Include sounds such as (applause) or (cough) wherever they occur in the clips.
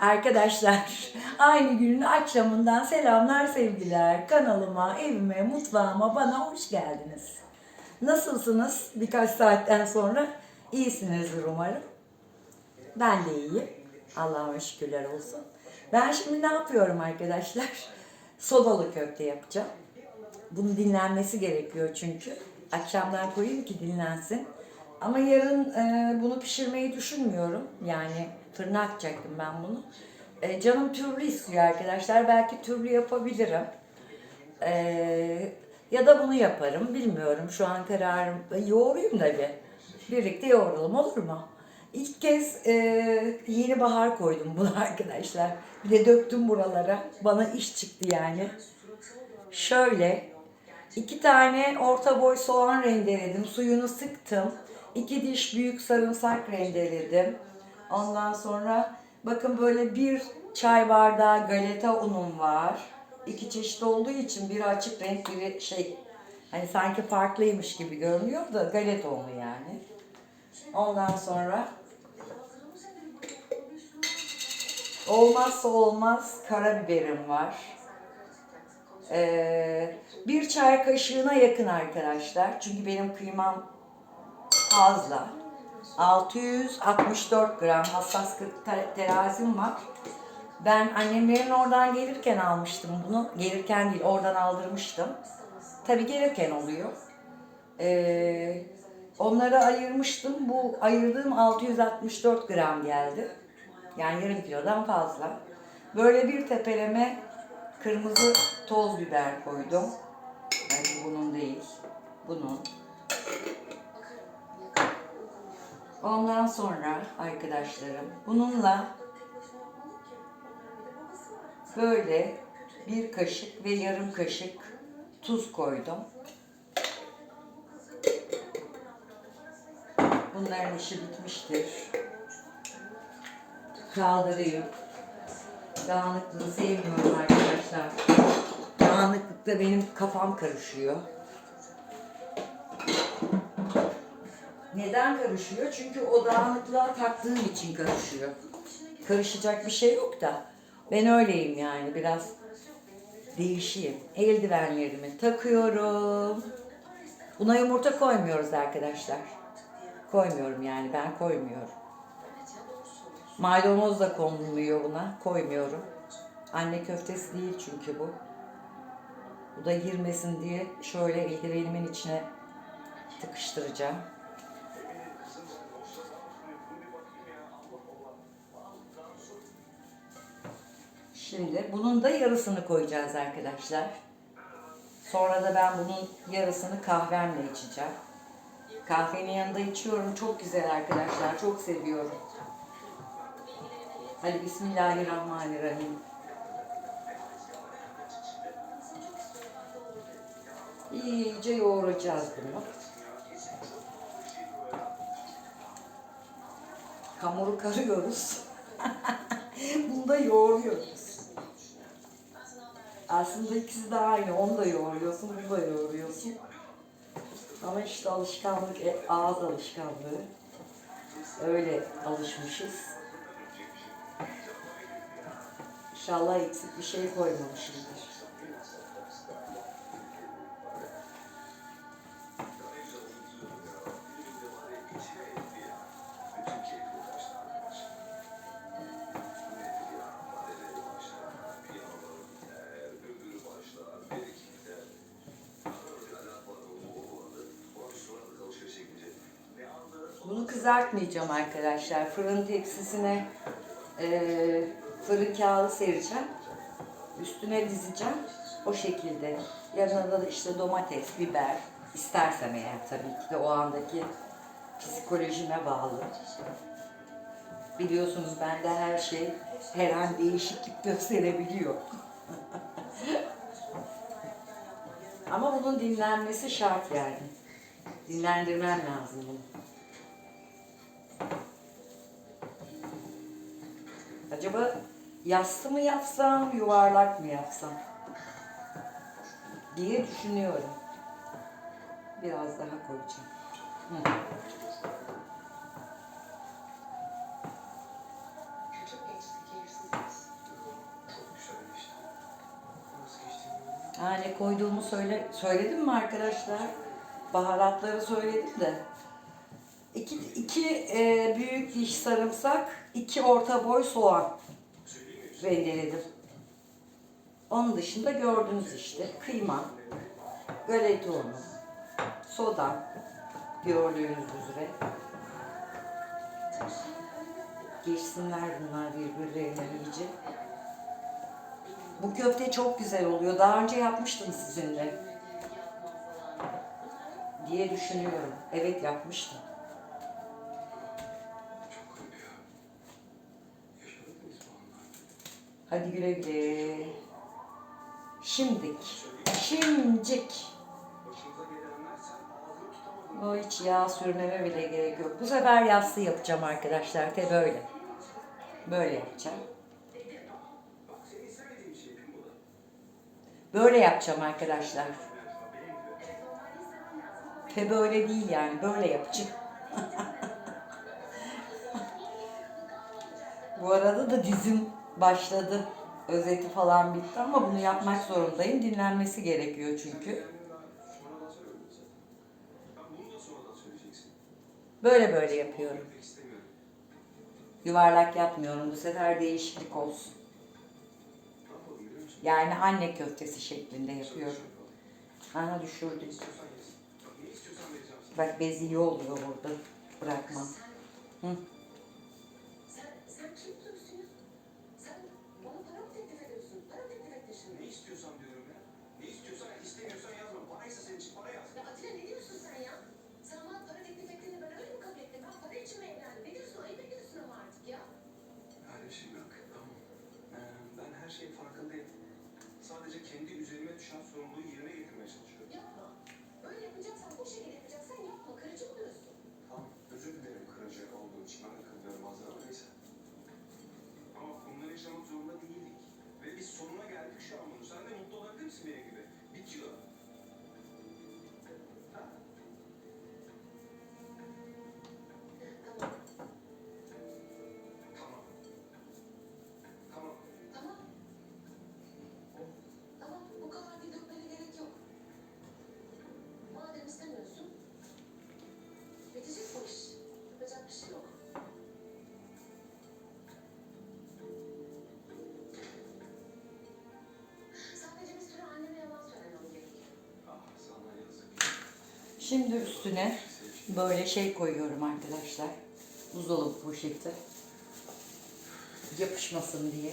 Arkadaşlar aynı günün akşamından selamlar sevgiler. Kanalıma, evime, mutfağıma bana hoş geldiniz. Nasılsınız birkaç saatten sonra? İyisinizdir umarım. Ben de iyiyim. Allah'a şükürler olsun. Ben şimdi ne yapıyorum arkadaşlar? Sodalı köfte yapacağım. Bunun dinlenmesi gerekiyor çünkü. Akşamdan koyayım ki dinlensin. Ama yarın e, bunu pişirmeyi düşünmüyorum. Yani fırına atacaktım ben bunu. E, canım türlü istiyor arkadaşlar. Belki türlü yapabilirim. E, ya da bunu yaparım. Bilmiyorum. Şu an kararım. E, yoğurayım da bir. Birlikte yoğuralım olur mu? İlk kez e, yeni bahar koydum bunu (laughs) arkadaşlar. Bir de döktüm buralara. Bana iş çıktı yani. Şöyle iki tane orta boy soğan rendeledim. Suyunu sıktım. İki diş büyük sarımsak rendeledim. Ondan sonra bakın böyle bir çay bardağı galeta unum var. İki çeşit olduğu için biri açık renk biri şey hani sanki farklıymış gibi görünüyor da galeta unu yani. Ondan sonra olmazsa olmaz karabiberim var. Ee, bir çay kaşığına yakın arkadaşlar. Çünkü benim kıymam fazla. 664 gram hassas terazim var. Ben annemlerin oradan gelirken almıştım bunu. Gelirken değil oradan aldırmıştım. Tabi gelirken oluyor. Ee, onları ayırmıştım. Bu ayırdığım 664 gram geldi. Yani yarım kilodan fazla. Böyle bir tepeleme kırmızı toz biber koydum. Yani bunun değil. Bunun. Ondan sonra arkadaşlarım bununla böyle bir kaşık ve yarım kaşık tuz koydum. Bunların işi bitmiştir. Kaldırayım. Dağınıklığı sevmiyorum arkadaşlar. Dağınıklıkta benim kafam karışıyor. Neden karışıyor? Çünkü o dağınıklığa taktığım için karışıyor. Karışacak bir şey yok da. Ben öyleyim yani biraz değişeyim. Eldivenlerimi takıyorum. Buna yumurta koymuyoruz arkadaşlar. Koymuyorum yani ben koymuyorum. Maydanoz da konulmuyor buna. Koymuyorum. Anne köftesi değil çünkü bu. Bu da girmesin diye şöyle eldivenimin içine tıkıştıracağım. Şimdi bunun da yarısını koyacağız arkadaşlar. Sonra da ben bunun yarısını kahvemle içeceğim. Kahvenin yanında içiyorum. Çok güzel arkadaşlar. Çok seviyorum. Hadi Bismillahirrahmanirrahim. İyice yoğuracağız bunu. Hamuru karıyoruz. (laughs) bunu da yoğuruyoruz. Aslında ikisi de aynı. Onu da yoğuruyorsun, bunu da yoğuruyorsun. Ama işte alışkanlık, e, ağız alışkanlığı. Öyle alışmışız. İnşallah eksik bir şey koymamışızdır. Bunu kızartmayacağım arkadaşlar. Fırın tepsisine eee fırın kağıdı sereceğim. Üstüne dizeceğim. O şekilde. Yanına da işte domates, biber. istersem eğer tabii ki de o andaki psikolojime bağlı. Biliyorsunuz bende her şey her an değişiklik (laughs) gösterebiliyor. Ama bunun dinlenmesi şart yani. Dinlendirmem lazım bunu. Acaba yassı mı yapsam, yuvarlak mı yapsam diye düşünüyorum. Biraz daha koyacağım. Hı. Yani koyduğumu söyle, söyledim mi arkadaşlar? Baharatları söyledim de. İki, iki e, büyük diş sarımsak, iki orta boy soğan rendeledim. Onun dışında gördüğünüz işte kıyma, galeta unu, soda gördüğünüz üzere. Geçsinler bunlar birbirlerine iyice. Bu köfte çok güzel oluyor. Daha önce yapmıştım sizinle. Diye düşünüyorum. Evet yapmıştım. Hadi güle güle. Şimdik. Şimdicik. O hiç yağ sürmeme bile gerek yok. Bu sefer yassı yapacağım arkadaşlar. Te böyle. Böyle yapacağım. Böyle yapacağım arkadaşlar. Te böyle değil yani. Böyle yapacağım. (laughs) Bu arada da dizim başladı. Özeti falan bitti ama bunu yapmak zorundayım. Dinlenmesi gerekiyor çünkü. Böyle böyle yapıyorum. Yuvarlak yapmıyorum. Bu sefer değişiklik olsun. Yani anne köftesi şeklinde yapıyorum. Aha düşürdüm. Bak bez iyi oluyor burada. Bırakma. Hı. Şimdi üstüne böyle şey koyuyorum arkadaşlar. Buzdolabı poşeti. Yapışmasın diye.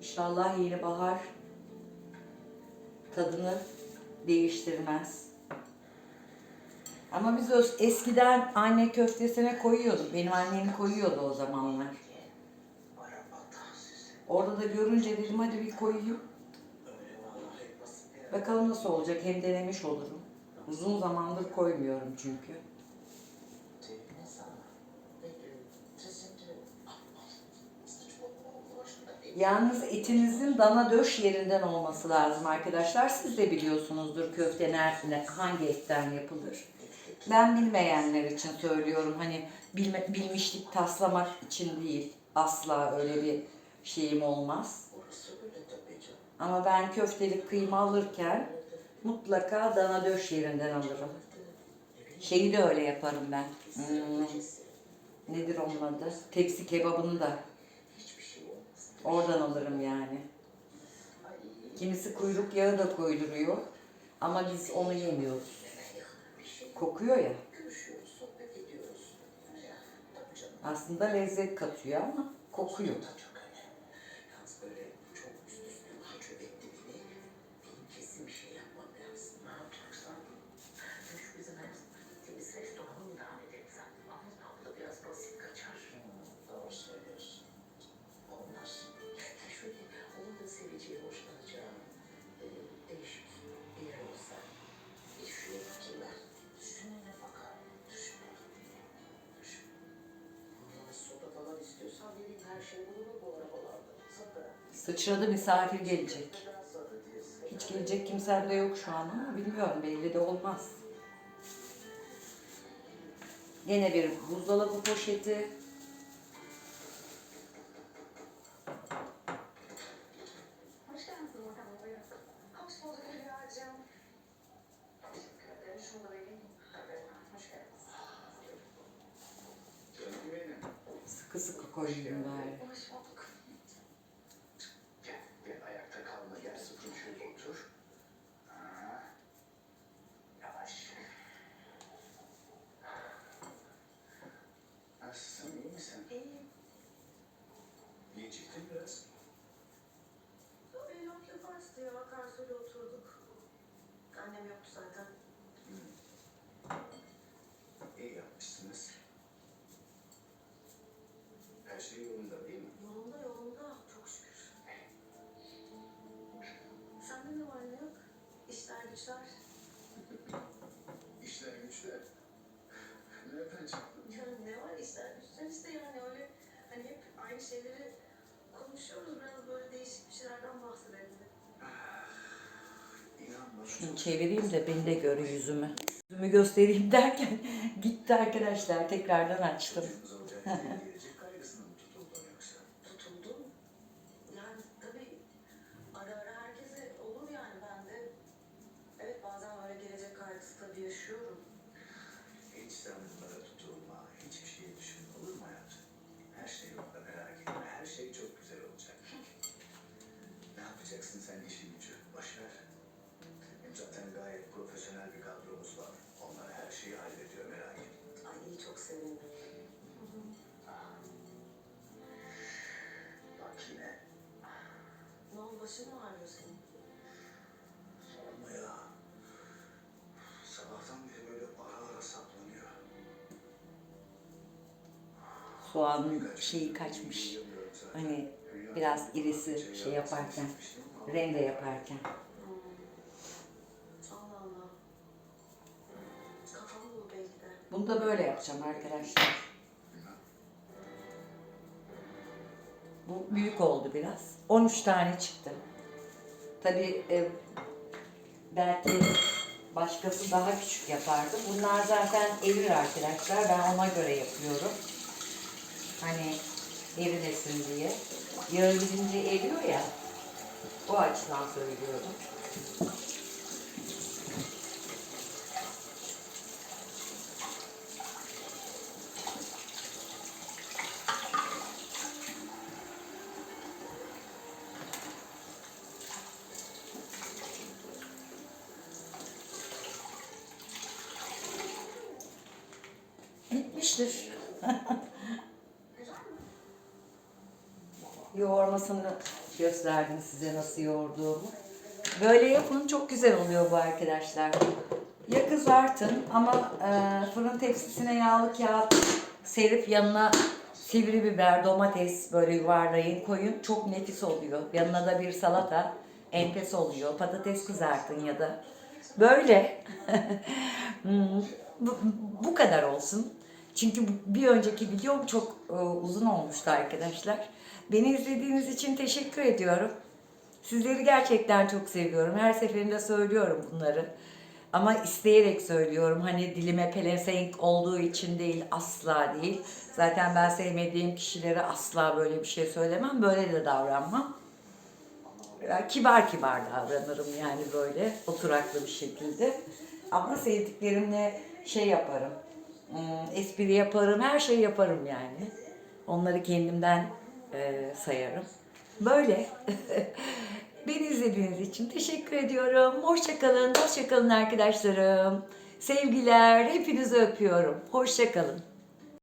İnşallah yeni bahar tadını değiştirmez. Ama biz öz- eskiden anne köftesine koyuyorduk. Benim annem koyuyordu o zamanlar. Orada da görünce dedim hadi bir koyayım. Bakalım nasıl olacak hem denemiş olurum. Uzun zamandır koymuyorum çünkü. Yalnız etinizin dana döş yerinden olması lazım arkadaşlar. Siz de biliyorsunuzdur köfte hangi etten yapılır. Ben bilmeyenler için söylüyorum. Hani bilme, bilmişlik taslamak için değil. Asla öyle bir şeyim olmaz. Ama ben köftelik kıyma alırken mutlaka dana döş yerinden alırım. Şeyi de öyle yaparım ben. Hmm, nedir onun adı? Tepsi kebabını da oradan alırım yani. Kimisi kuyruk yağı da koyduruyor. Ama biz onu yemiyoruz. Kokuyor ya. Aslında lezzet katıyor ama kokuyor. Sıçradı misafir gelecek. Hiç gelecek kimsem de yok şu an ama bilmiyorum belli de olmaz. Yine bir buzdolabı poşeti. Hoş geldiniz bakalım. Buyurun. Hoş bulduk Hülya'cığım. Teşekkür ederim. Şunu da vereyim. Tabii. Hoş geldiniz. Canım benim. Sıkı sıkı koyayım bari. Hoş bulduk. Gel, gel ayakta kalma. Gel sıkın şöyle otur. Ha. Yavaş. Nasılsın, iyi misin? İyi. Geciktin biraz. Tabii yok yaparsın ya. Akarsu'yla oturduk. Annem Şunu çevireyim de beni de görün yüzümü. Yüzümü göstereyim (laughs) derken gitti arkadaşlar. Tekrardan açtım. (laughs) Soğanın şeyi kaçmış. Hani biraz irisi şey yaparken, rende yaparken. Bunu da böyle yapacağım arkadaşlar. Bu büyük oldu biraz. 13 tane çıktı. Tabii e, belki başkası daha küçük yapardı. Bunlar zaten erir arkadaşlar. Ben ona göre yapıyorum. Hani erimesin diye. Yağı gidince eriyor ya. O açıdan söylüyorum. Bitmiştir. (laughs) Yoğurmasını gösterdim size nasıl yoğurduğumu. Böyle yapın çok güzel oluyor bu arkadaşlar. Ya kızartın ama e, fırın tepsisine yağlı kağıt serip yanına sivri biber, domates böyle yuvarlayın koyun. Çok nefis oluyor. Yanına da bir salata enfes oluyor. Patates kızartın ya da. Böyle. (laughs) Hmm, bu, bu kadar olsun. Çünkü bir önceki videom çok e, uzun olmuştu arkadaşlar. Beni izlediğiniz için teşekkür ediyorum. Sizleri gerçekten çok seviyorum. Her seferinde söylüyorum bunları. Ama isteyerek söylüyorum. Hani dilime pelesenk olduğu için değil, asla değil. Zaten ben sevmediğim kişilere asla böyle bir şey söylemem. Böyle de davranmam. Kibar kibar davranırım yani böyle oturaklı bir şekilde. Ama sevdiklerimle şey yaparım. Hmm, Espri yaparım, her şey yaparım yani. Onları kendimden e, sayarım. Böyle. (laughs) Beni izlediğiniz için teşekkür ediyorum. Hoşçakalın, hoşçakalın arkadaşlarım. Sevgiler, hepinizi öpüyorum. Hoşçakalın.